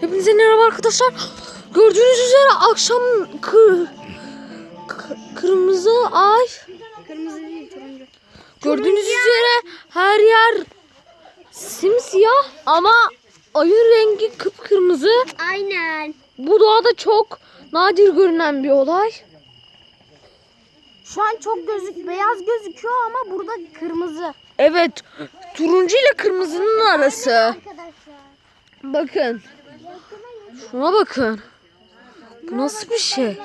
Hepinize merhaba arkadaşlar. Gördüğünüz üzere akşam kı, kı- kırmızı ay. Kırmızı değil turuncu. Gördüğünüz üzere her yer simsiyah ama ayın rengi kıpkırmızı. Aynen. Bu doğada çok nadir görünen bir olay. Şu an çok gözük beyaz gözüküyor ama burada kırmızı. Evet, turuncu ile kırmızının arası. Bakın. Şuna bakın. Bu nasıl bir şey?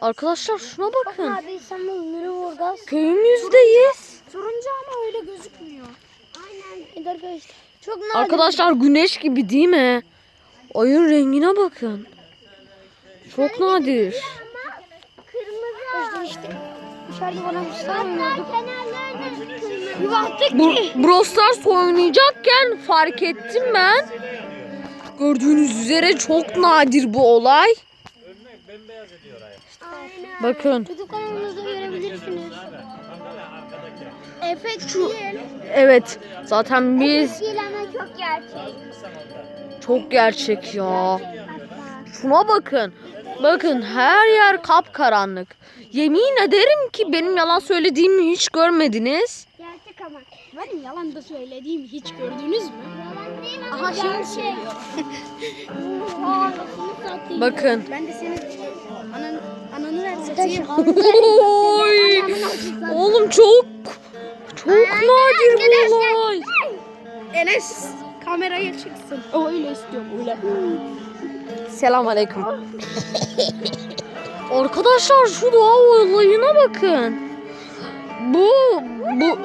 Arkadaşlar şuna bakın. Abi İstanbul Nurburgaz. Köyümüzdeyiz. Turuncu ama öyle gözükmüyor. Aynen. Arkadaşlar. Çok nadir. Arkadaşlar güneş gibi değil mi? Ayın rengine bakın. Çok nadir. Kırmızı. işte dışarıda bana bir şey. Bir baktık Bu. Brawl Stars oynayacakken fark ettim ben. Gördüğünüz üzere çok nadir bu olay. Bakın. YouTube kanalımızda görebilirsiniz. Efekt değil. Evet. Zaten biz çok gerçek. çok gerçek ya. Şuna bakın. Bakın her yer kapkaranlık. Yemin ederim ki benim yalan söylediğimi hiç görmediniz. Benim yalan da söylediğimi hiç gördünüz mü? Yalan değil ama Aha şimdi söylüyor. Bakın. Ben de senin anan, ananı ver satayım. Oy. Oğlum çok çok nadir bu olay. Enes kameraya çıksın. O öyle istiyor öyle. Selam aleyküm. Arkadaşlar şu doğa olayına bakın. Bu bu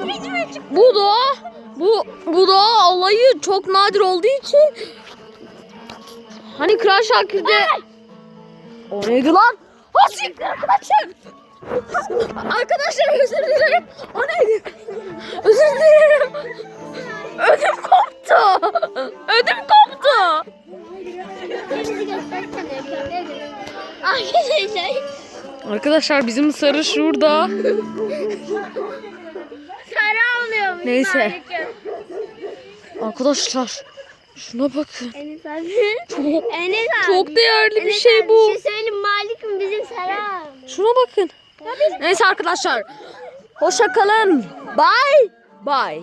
bu doğa bu bu doğa olayı çok nadir olduğu için hani Kral Şakir'de o neydi lan? Siktir arkadaşlar. Arkadaşlar özür dilerim. O neydi? Özür dilerim. Ödüm koptu. Ödüm koptu. Arkadaşlar. Arkadaşlar bizim sarı şurada. Kara oluyor. Neyse. Arkadaşlar şuna bakın. Enes abi. Çok, Enes abi. çok değerli bir Enes şey abi, bu. Bir şey söyleyeyim Malik mi bizim Sera? Şuna bakın. Neyse arkadaşlar. Hoşça kalın. Bye. Bye.